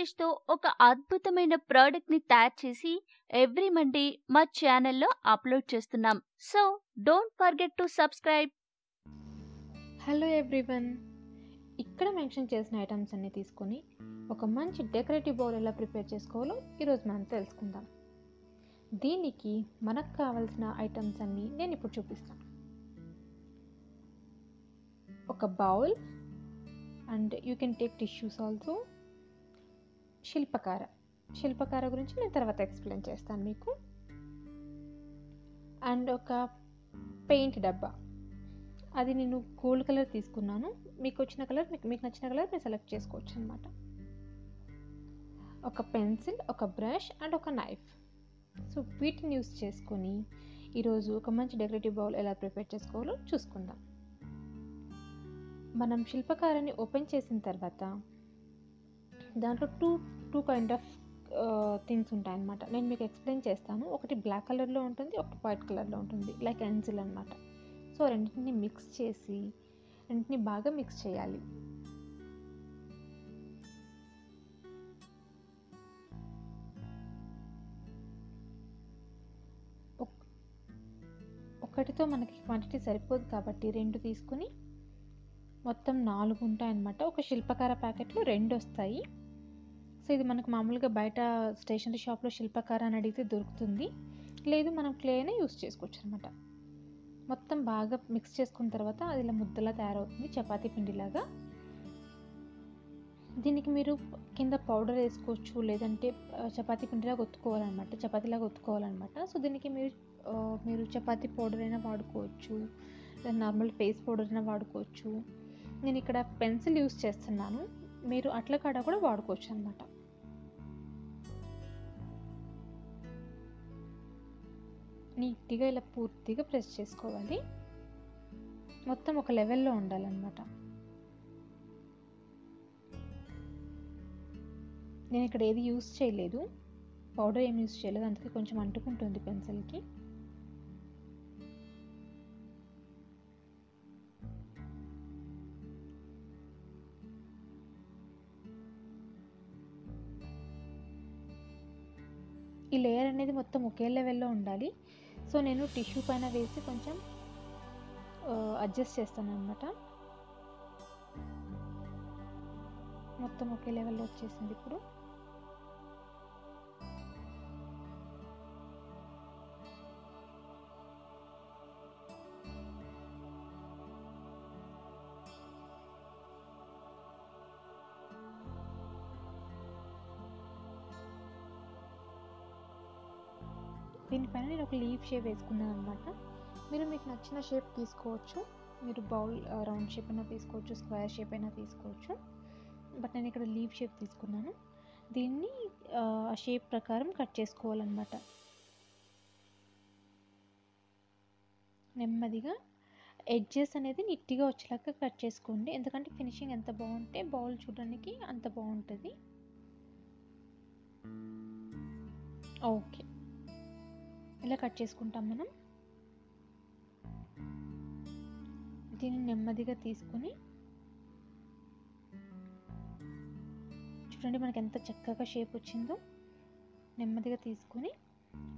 తో ఒక అద్భుతమైన ప్రోడక్ట్ని తయారు చేసి ఎవ్రీ మండే మా ఛానల్లో అప్లోడ్ చేస్తున్నాం. So don't forget to subscribe. Hello everyone. ఇక్కడ మెన్షన్ చేసిన ఐటమ్స్ అన్ని తీసుకొని ఒక మంచి డెకరేటివ్ బౌల్ ఎలా ప్రిపేర్ చేసుకోవాలో ఈరోజు మనం తెలుసుకుందాం. దీనికి మనకు కావాల్సిన ఐటమ్స్ అన్నీ నేను ఇప్పుడు చూపిస్తాను. ఒక bowl and you can take tissues also. శిల్పకార. శిల్పకార గురించి నేను తర్వాత ఎక్స్ప్లెయిన్ చేస్తాను మీకు. అండ్ ఒక పెయింట్ డబ్బా. అది నేను గోల్డ్ కలర్ తీసుకున్నాను. మీకు వచ్చిన కలర్ మీకు మీకు నచ్చిన కలర్ మీరు సెలెక్ట్ చేసుకోవచ్చు అనమాట ఒక పెన్సిల్ ఒక బ్రష్ అండ్ ఒక నైఫ్. సో వీటిని యూస్ చేసుకొని ఈరోజు ఒక మంచి డెకరేటివ్ బౌల్ ఎలా ప్రిపేర్ చేసుకోవాలో చూసుకుందాం. మనం శిల్పకారాన్ని ఓపెన్ చేసిన తర్వాత దాంట్లో two two kind of things ఉంటాయన్నమాట. నేను మీకు ఎక్స్ప్లెయిన్ చేస్తాను. ఒకటి బ్లాక్ కలర్లో ఉంటుంది ఒకటి వైట్ కలర్లో ఉంటుంది. లైక్ ఎన్సిల్ అనమాట సో రెండింటిని మిక్స్ చేసి రెండింటిని బాగా మిక్స్ చేయాలి. ఒకటితో మనకి క్వాంటిటీ సరిపోదు కాబట్టి రెండు తీసుకుని మొత్తం నాలుగు ఉంటాయన్నమాట. ఒక శిల్పకార ప్యాకెట్లు రెండు వస్తాయి. సో ఇది మనకు మామూలుగా బయట స్టేషనరీ షాప్లో శిల్పకార అని అడిగితే దొరుకుతుంది. లేదు మనం క్లేనే యూస్ చేసుకోవచ్చు అనమాట మొత్తం బాగా మిక్స్ చేసుకున్న తర్వాత అది ఇలా ముద్దలా తయారవుతుంది చపాతీ పిండిలాగా. దీనికి మీరు కింద పౌడర్ వేసుకోవచ్చు లేదంటే చపాతీ పిండిలాగా ఒత్తుకోవాలన్నమాట చపాతీలాగా ఒత్తుకోవాలన్నమాట. సో దీనికి మీరు మీరు చపాతీ పౌడర్ అయినా వాడుకోవచ్చు లేదా నార్మల్ ఫేస్ పౌడర్ అయినా వాడుకోవచ్చు. నేను ఇక్కడ పెన్సిల్ యూస్ చేస్తున్నాను. మీరు అట్ల కాడ కూడా వాడుకోవచ్చు అనమాట నీట్గా ఇలా పూర్తిగా ప్రెస్ చేసుకోవాలి. మొత్తం ఒక లెవెల్లో ఉండాలన్నమాట. నేను ఇక్కడ ఏది యూస్ చేయలేదు. పౌడర్ ఏం యూస్ చేయలేదు. అందుకే కొంచెం అంటుకుంటుంది పెన్సిల్కి. ఈ లేయర్ అనేది మొత్తం ఒకే లెవెల్లో ఉండాలి. సో నేను టిష్యూ పైన వేసి కొంచెం అడ్జస్ట్ చేస్తాను అనమాట మొత్తం ఒకే లెవెల్లో వచ్చేసింది ఇప్పుడు. దీనిపైన నేను ఒక లీఫ్ షేప్ వేసుకున్నాను అనమాట మీరు మీకు నచ్చిన షేప్ తీసుకోవచ్చు. మీరు బౌల్ రౌండ్ షేప్ అయినా తీసుకోవచ్చు స్క్వేర్ షేప్ అయినా తీసుకోవచ్చు. బట్ నేను ఇక్కడ లీఫ్ షేప్ తీసుకున్నాను. దీన్ని ఆ షేప్ ప్రకారం కట్ చేసుకోవాలన్నమాట. నెమ్మదిగా ఎడ్జెస్ అనేది నీట్గా వచ్చేలాగా కట్ చేసుకోండి. ఎందుకంటే ఫినిషింగ్ ఎంత బాగుంటే బౌల్ చూడడానికి అంత బాగుంటుంది. ఓకే. ఇలా కట్ చేసుకుంటాం మనం? దీన్ని నెమ్మదిగా తీసుకుని చూడండి మనకి ఎంత చక్కగా షేప్ వచ్చిందో. నెమ్మదిగా తీసుకొని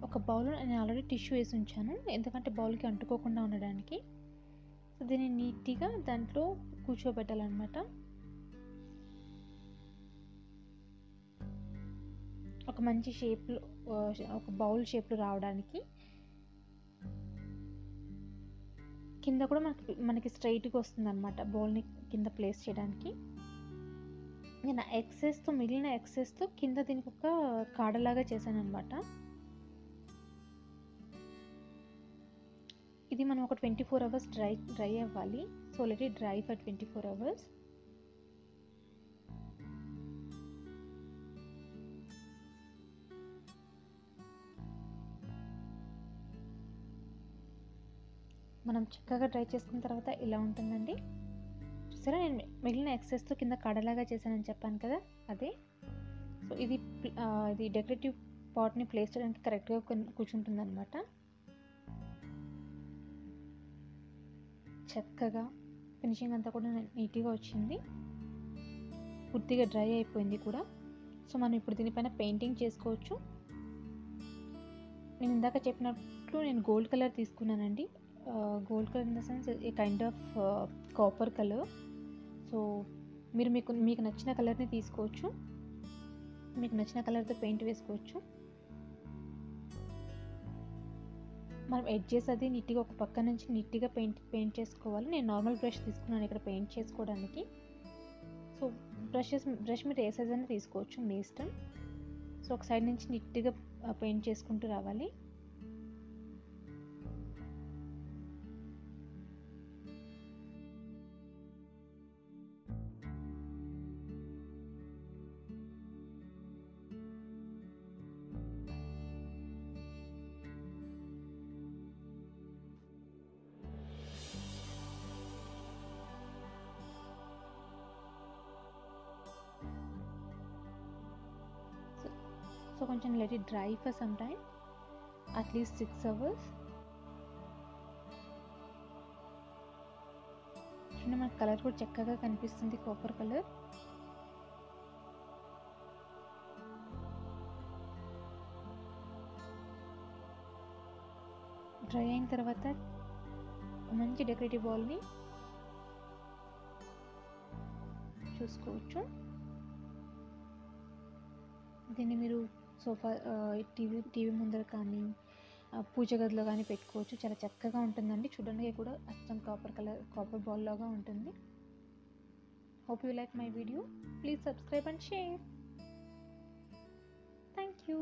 ఒక బౌల్లో నేను ఆల్రెడీ టిష్యూ వేసి ఉంచాను. ఎందుకంటే బౌల్కి అంటుకోకుండా ఉండడానికి. సో దీన్ని నీట్గా దాంట్లో కూర్చోబెట్టాలన్నమాట. ఒక మంచి షేప్లో ఒక బౌల్ షేప్లో రావడానికి కింద కూడా మనకి మనకి స్ట్రైట్గా వస్తుంది అనమాట బౌల్ని కింద ప్లేస్ చేయడానికి. నేను ఎక్సెస్తో మిగిలిన ఎక్సెస్తో కింద దీనికి ఒక కాడలాగా చేశాను అనమాట ఇది మనం ఒక twenty four hours dry dry అవ్వాలి. So already dry for twenty four hours మనం చక్కగా డ్రై చేసుకున్న తర్వాత ఇలా ఉంటుందండి. చూసారా? నేను మిగిలిన ఎక్సెస్తో కింద కడలాగా చేశానని చెప్పాను కదా? అదే. సో ఇది ఇది డెకరేటివ్ పాట్ని ప్లేస్ చేయడానికి కరెక్ట్గా కూర్చుంటుంది అనమాట చక్కగా ఫినిషింగ్ అంతా కూడా నీట్గా వచ్చింది. పూర్తిగా డ్రై అయిపోయింది కూడా. సో మనం ఇప్పుడు దీనిపైన పెయింటింగ్ చేసుకోవచ్చు. నేను ఇందాక చెప్పినట్లు నేను గోల్డ్ కలర్ తీసుకున్నానండి. Gold colour in the sense a kind of copper colour so మీరు మీకు మీకు నచ్చిన కలర్ని తీసుకోవచ్చు. మీకు నచ్చిన కలర్తో పెయింట్ వేసుకోవచ్చు. మనం ఎడ్జెస్ అది నీట్గా ఒక పక్క నుంచి నీట్గా పెయింట్ పెయింట్ చేసుకోవాలి. నేను నార్మల్ బ్రష్ తీసుకున్నాను ఇక్కడ పెయింట్ చేసుకోవడానికి. సో బ్రషెస్ బ్రష్ మీరు ఏ సైజ్ అయినా తీసుకోవచ్చు మీ ఇష్టం. సో ఒక సైడ్ నుంచి నీట్గా పెయింట్ చేసుకుంటూ రావాలి. సో కొంచెం let it dry for some time at least six hours చూడండి మనకు కలర్ కూడా చక్కగా కనిపిస్తుంది కాపర్ కలర్ డ్రై అయిన తర్వాత మంచి డెకరేటివ్ బాల్ని చూసుకోవచ్చు. దీన్ని మీరు సోఫా టీవీ టీవీ ముందర కానీ పూజ గదిలో కానీ పెట్టుకోవచ్చు. చాలా చక్కగా ఉంటుందండి. చూడడానికి కూడా అచ్చం కాపర్ కలర్ కాపర్ బాల్ లాగా ఉంటుంది. Hope you like my video please subscribe and share thank you